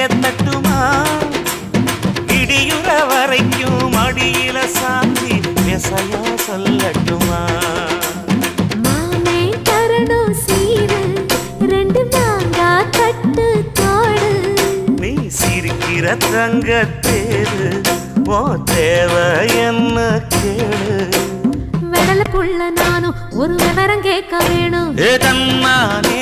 ஏத்தட்டுமா இடியுற வரைக்கும் அடியில சாந்தி விசையா சொல்லட்டுமா? மாமே சிரிக்கிற தங்க தேரு ஓ தேவை என்ன கேளு வெடல நானும் ஒரு விவரம் கேட்க வேணும். தன்னானே